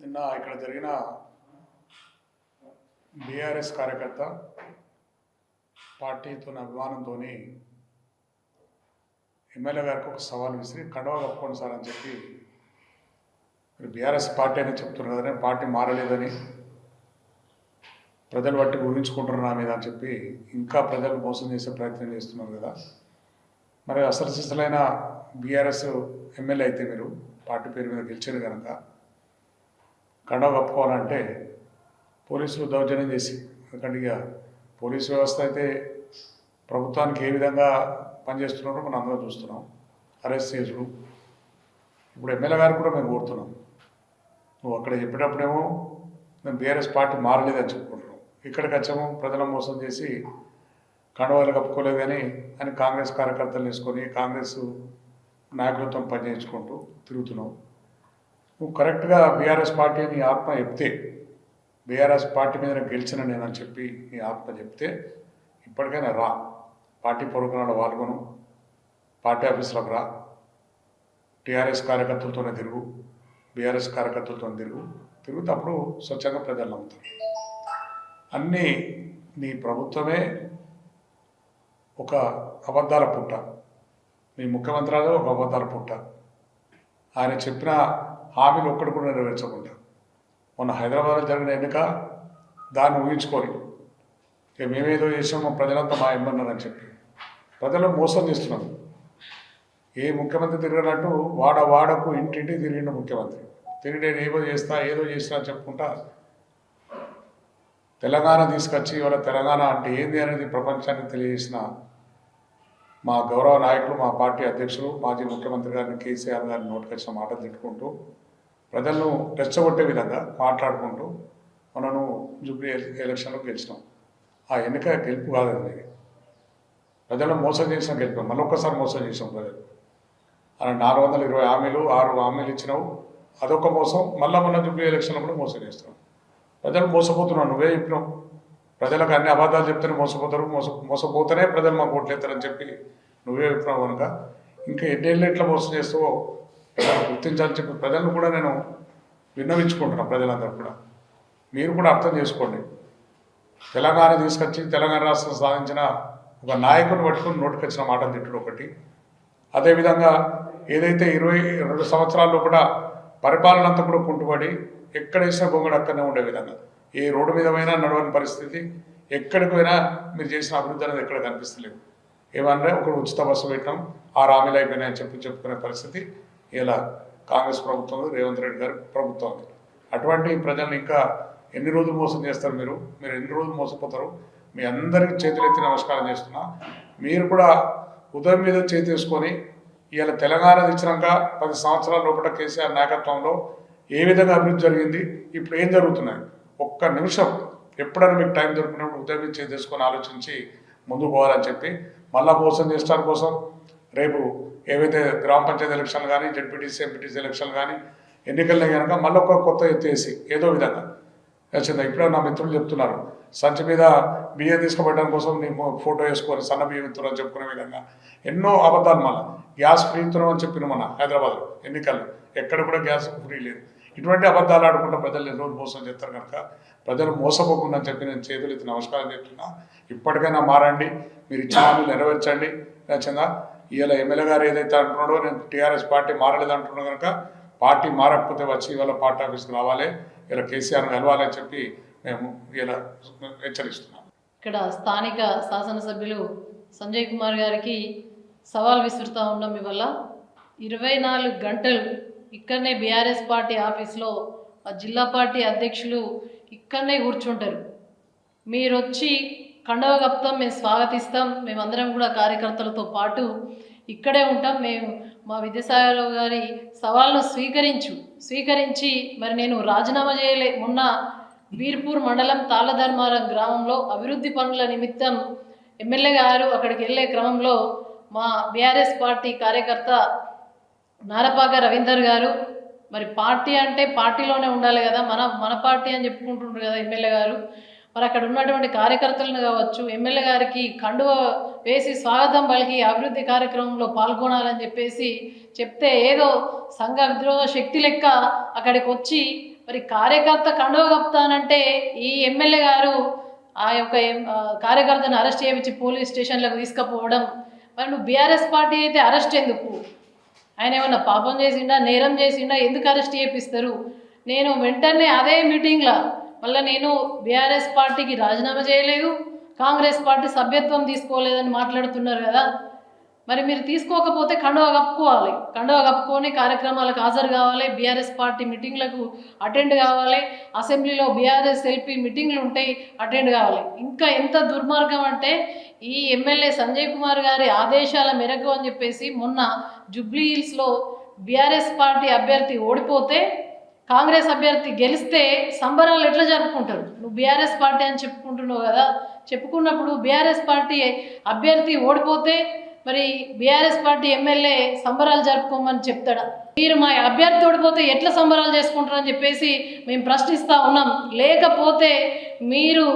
నిన్న ఇక్కడ జరిగిన బీఆర్ఎస్ కార్యకర్త పార్టీతో అభిమానంతో ఎమ్మెల్యే గారికి ఒక సవాల్ విసిరి కండవ కప్పుకోండి సార్ అని చెప్పి మీరు బీఆర్ఎస్ పార్టీ అని చెప్తున్నారు కదని పార్టీ మారలేదని ప్రజలు బట్టి ఊహించుకుంటున్నారు నా మీద అని చెప్పి ఇంకా ప్రజలు మోసం చేసే ప్రయత్నం చేస్తున్నారు కదా. మరి అసలు సిసలైన బీఆర్ఎస్ ఎమ్మెల్యే అయితే మీరు పార్టీ పేరు మీద గెలిచారు కనుక కండవ కప్పుకోవాలంటే పోలీసులు దౌర్జన్యం చేసి ఎందుకంటే ఇక పోలీసు వ్యవస్థ అయితే ప్రభుత్వానికి ఏ విధంగా పనిచేస్తున్నారో మనం అందరం చూస్తున్నాం. అరెస్ట్ చేసుడు ఇప్పుడు ఎమ్మెల్యే గారు కూడా మేము కోరుతున్నాం. నువ్వు అక్కడ చెప్పేటప్పుడేమో మేము బీఆర్ఎస్ పార్టీ మారలేదని చెప్పుకుంటున్నాం. ఇక్కడికి వచ్చాము ప్రజలను మోసం చేసి కండవాలు కప్పుకోలేదని అని కాంగ్రెస్ కార్యకర్తలు వేసుకొని కాంగ్రెస్ నాయకులతో పనిచేయించుకుంటూ తిరుగుతున్నావు నువ్వు కరెక్ట్గా బీఆర్ఎస్ పార్టీ అని ఆత్మ చెప్తే బీఆర్ఎస్ పార్టీ మీద గెలిచిన నేనని చెప్పి నీ ఆత్మ చెప్తే ఇప్పటికైనా రా. పార్టీ ప్రోగ్రాంలో పాల్గొను. పార్టీ ఆఫీసులకు రా. టీఆర్ఎస్ కార్యకర్తలతోనే తిరుగు. బీఆర్ఎస్ కార్యకర్తలతో తిరుగు. తిరుగుతే అప్పుడు స్వచ్ఛంగా ప్రజలు నమ్ముతారు. అన్నీ నీ ప్రభుత్వమే ఒక అబద్ధాల పుట్ట. మీ ముఖ్యమంత్రి ఒక అబద్ధాల పుట్ట. ఆయన చెప్పిన హామీలు ఒక్కడు కూడా నెరవేర్చకుండా. మొన్న హైదరాబాద్లో జరిగిన ఎన్నిక దాన్ని ఊహించుకొని ఇక మేమేదో చేసామో ప్రజలంతా మా ఇమ్మన్నారని చెప్పి. ప్రజలు మోసం చేస్తున్నాం ఏ ముఖ్యమంత్రి తిరిగినట్టు వాడ వాడకు ఇంటింటి తిరిగిన ముఖ్యమంత్రి. తిరిగి నేను ఏదో చేస్తా ఏదో చేస్తా అని చెప్పుకుంటా తెలంగాణ తీసుకొచ్చి ఇవాళ తెలంగాణ అంటే ఏంది అనేది ప్రపంచానికి తెలియజేసిన మా గౌరవ నాయకులు మా పార్టీ అధ్యక్షులు మాజీ ముఖ్యమంత్రి గారిని కేసీఆర్ గారిని నోటికొచ్చిన మాటలు తిట్టుకుంటూ ప్రజలను రెచ్చగొట్టే విధంగా మాట్లాడుకుంటూ మనను జూబ్లీ ఎలక్షన్లో గెలిచినాం. ఆ ఎన్నిక గెలుపు కాదండి. ప్రజలను మోసం చేసిన గెలిపాం. మళ్ళీ మోసం చేసాం ప్రజలు. అలా నాలుగు వందల ఇరవై హామీలు ఆరు హామీలు ఇచ్చినావు. అదొక మోసం. మళ్ళీ మన జూబ్లీ ఎలక్షన్లో కూడా మోసం చేస్తున్నాం. ప్రజలు మోసపోతున్నావు నువ్వే చెప్పినావు. ప్రజలకు అన్ని అబద్ధాలు చెప్తేనే మోసపోతారు. మోస మోసపోతేనే ప్రజలు మాకు ఓట్లేస్తారని చెప్పి నువ్వే చెప్పినావు కనుక. ఇంకా ఎన్నేళ్ళు ఎట్లా మోసం చేస్తావో గుర్తించాలని చెప్పి ప్రజలను కూడా నేను విన్నవించుకుంటున్నాను ప్రజలందరూ కూడా. మీరు కూడా అర్థం చేసుకోండి. తెలంగాణ తీసుకొచ్చి తెలంగాణ రాష్ట్రం సాధించిన ఒక నాయకుడిని నోటికి నోటికొచ్చిన మాటలు తిట్టడం ఒకటి. అదేవిధంగా ఏదైతే ఇరవై రెండు సంవత్సరాల్లో కూడా పరిపాలన అంతా కూడా కుంటుపడి ఎక్కడ వేసిన బొంగడు అక్కడనే ఉండే విధంగా. ఏ రోడ్డు మీద పోయినా నడవని పరిస్థితి ఎక్కడికి పోయినా మీరు చేసిన అభివృద్ధి అనేది ఎక్కడ కనిపిస్తలేదు. ఏమన్నా ఒకడు ఉచిత బస్సు పెట్టడం ఆ హామీలు అయిపోయినాయని చెప్పి చెప్పుకునే పరిస్థితి. ఇలా కాంగ్రెస్ ప్రభుత్వం రేవంత్ రెడ్డి గారి ప్రభుత్వం అటువంటి ప్రజల్ని ఇంకా ఎన్ని రోజులు మోసం చేస్తారు మీరు? మీరు ఎన్ని రోజులు మోసపోతారు? మీ అందరికీ చేతులెత్తి నమస్కారం చేస్తున్నా. మీరు కూడా ఉదయం మీద చేతి వేసుకొని ఇవాళ తెలంగాణ తెచ్చినాక పది సంవత్సరాల లోపల కేసీఆర్ నాయకత్వంలో ఏ విధంగా అభివృద్ధి జరిగింది? ఇప్పుడు ఏం జరుగుతున్నాయి? ఒక్క నిమిషం ఎప్పుడైనా మీకు టైం దొరికినప్పుడు ఉదయం మీద చేతేసుకొని ఆలోచించి ముందుకు పోవాలని చెప్పి మళ్ళా మోసం చేసడానికి కోసం రేపు ఏవైతే గ్రామ పంచాయతీ ఎలక్షన్లు కానీ జడ్పీటీసీ ఎంపీటీసీ ఎలక్షన్లు కానీ ఎన్నికల్లో కనుక మళ్ళీ ఒక కొత్త ఎత్తేసి ఏదో విధంగా. వచ్చిందా ఇప్పుడే నా మిత్రులు చెప్తున్నారు సంచి మీద బియ్యం తీసుకుపోయడం కోసం నీ ఫోటో వేసుకొని సన్న బియ్యం ఇస్తున్నాం అని చెప్పుకునే విధంగా. ఎన్నో అబద్ధాలు మళ్ళీ. గ్యాస్ ఫ్రీ ఇస్తున్నాం అని చెప్పిన మన హైదరాబాద్లో ఎన్నికల్లో. ఎక్కడ కూడా గ్యాస్ ఫ్రీ లేదు. ఇటువంటి అబద్ధాలు ఆడుకుంటూ ప్రజలు ఎన్నో మోసం చేస్తారు కనుక ప్రజలు మోసపోకుండా అని చెప్పి నేను చేతులు ఎత్తి నమస్కారం చెప్తున్నా ఇప్పటికైనా మారండి. మీరు ఇచ్చిన హామీలు నెరవేర్చండి. నచ్చిందా ఇవాళ ఎమ్మెల్యే గారు ఏదైతే అంటున్నాడో నేను టీఆర్ఎస్ పార్టీ మారలేదు అంటున్నాను కనుక పార్టీ మారకపోతే వచ్చి ఇవాళ పార్టీ ఆఫీస్కి రావాలి ఇలా కేసీఆర్ కలవాలని చెప్పి మేము ఇలా హెచ్చరిస్తున్నాం. ఇక్కడ స్థానిక శాసనసభ్యులు సంజయ్ కుమార్ గారికి సవాల్ విసురుతూ ఉన్నాం మీ వల్ల ఇరవై నాలుగు గంటలు ఇక్కడనే బీఆర్ఎస్ పార్టీ ఆఫీస్లో ఆ జిల్లా పార్టీ అధ్యక్షులు ఇక్కడనే కూర్చుంటారు. మీరు వచ్చి కండవ కప్తాం మేము స్వాగతిస్తాం. మేమందరం కూడా కార్యకర్తలతో పాటు ఇక్కడే ఉంటాం. మేము మా విద్యాసాగరరావు గారి సవాల్ను స్వీకరించు స్వీకరించి మరి నేను రాజీనామా చేయలే. మొన్న వీర్పూర్ మండలం తాళధర్మారం గ్రామంలో అభివృద్ధి పనుల నిమిత్తం ఎమ్మెల్యే గారు అక్కడికి వెళ్ళే క్రమంలో మా బీఆర్ఎస్ పార్టీ కార్యకర్త నారపాక రవీందర్ గారు మరి పార్టీ అంటే పార్టీలోనే ఉండాలి కదా మన మన పార్టీ అని చెప్పుకుంటుంటారు కదా ఎమ్మెల్యే గారు. మరి అక్కడ ఉన్నటువంటి కార్యకర్తలను కావచ్చు ఎమ్మెల్యే గారికి కండువ వేసి స్వాగతం పలికి అభివృద్ధి కార్యక్రమంలో పాల్గొనాలని చెప్పేసి చెప్తే ఏదో సంఘ విద్రోహ శక్తి లెక్క అక్కడికి వచ్చి మరి కార్యకర్త కండువ కప్తానంటే ఈ ఎమ్మెల్యే గారు ఆ యొక్క ఎం- కార్యకర్తను అరెస్ట్ చేయించి పోలీస్ స్టేషన్లకు తీసుకుపోవడం. మరి నువ్వు బీఆర్ఎస్ పార్టీ అయితే అరెస్ట్ ఎందుకు? ఆయన ఏమన్నా పాపం చేసిండా నేరం చేసిండా ఎందుకు అరెస్ట్ చేపిస్తారు? నేను వెంటనే అదే మీటింగ్లో మళ్ళీ నేను బీఆర్ఎస్ పార్టీకి రాజీనామా చేయలేదు కాంగ్రెస్ పార్టీ సభ్యత్వం తీసుకోలేదని మాట్లాడుతున్నారు కదా. మరి మీరు తీసుకోకపోతే కండువా కప్పుకోవాలి. కండువా కప్పుకొని కార్యక్రమాలకు హాజరు కావాలి బీఆర్ఎస్ పార్టీ మీటింగ్లకు అటెండ్ కావాలి అసెంబ్లీలో బీఆర్ఎస్ ఎల్పీ మీటింగ్లు ఉంటాయి అటెండ్ కావాలి. ఇంకా ఎంత దుర్మార్గం అంటే ఈ ఎమ్మెల్యే సంజయ్ కుమార్ గారి ఆదేశాల మేరకు అని చెప్పేసి మొన్న జుబ్లీ హిల్స్లో బీఆర్ఎస్ పార్టీ అభ్యర్థి ఓడిపోతే కాంగ్రెస్ అభ్యర్థి గెలిస్తే సంబరాలు ఎట్లా జరుపుకుంటారు? నువ్వు బీఆర్ఎస్ పార్టీ అని చెప్పుకుంటున్నావు కదా చెప్పుకున్నప్పుడు బీఆర్ఎస్ పార్టీ అభ్యర్థి ఓడిపోతే మరి బీఆర్ఎస్ పార్టీ ఎమ్మెల్యే సంబరాలు జరుపుకోమని చెప్తాడా? మీరు మా అభ్యర్థి ఓడిపోతే ఎట్లా సంబరాలు చేసుకుంటారని చెప్పేసి మేము ప్రశ్నిస్తూ ఉన్నాం. లేకపోతే మీరు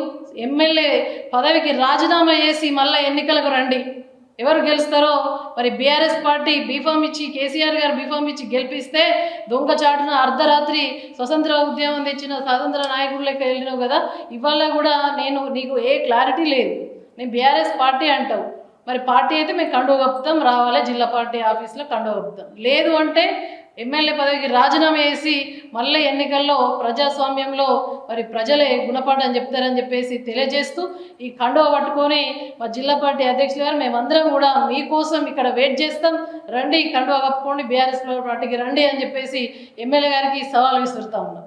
ఎమ్మెల్యే పదవికి రాజీనామా చేసి మళ్ళీ ఎన్నికలకు రండి. ఎవరు గెలుస్తారో మరి బీఆర్ఎస్ పార్టీ బీఫామ్ ఇచ్చి కేసీఆర్ గారు బీఫామ్ ఇచ్చి గెలిపిస్తే దొంగచాటున అర్ధరాత్రి స్వతంత్ర ఉద్యమం తెచ్చిన స్వాతంత్ర నాయకుడు వెళ్ళినావు కదా. ఇవాళ కూడా నేను నీకు ఏ క్లారిటీ లేదు. నేను బీఆర్ఎస్ పార్టీ అంటావు. మరి పార్టీ అయితే మేము కండువ కప్పుతాం రావాలి జిల్లా పార్టీ ఆఫీస్లో కండువ కప్పుతాం. లేదు అంటే ఎమ్మెల్యే పదవికి రాజీనామా చేసి మళ్ళీ ఎన్నికల్లో ప్రజాస్వామ్యంలో మరి ప్రజలే గుణపాఠం చెప్తారని చెప్పేసి తెలియజేస్తూ ఈ కండువ పట్టుకొని మా జిల్లా పార్టీ అధ్యక్షులు గారు మేమందరం కూడా మీకోసం ఇక్కడ వెయిట్ చేస్తాం. రండి కండువ కప్పుకోండి బీఆర్ఎస్ పార్టీకి రండి అని చెప్పేసి ఎమ్మెల్యే గారికి సవాల్ విసురుతా ఉన్నాం.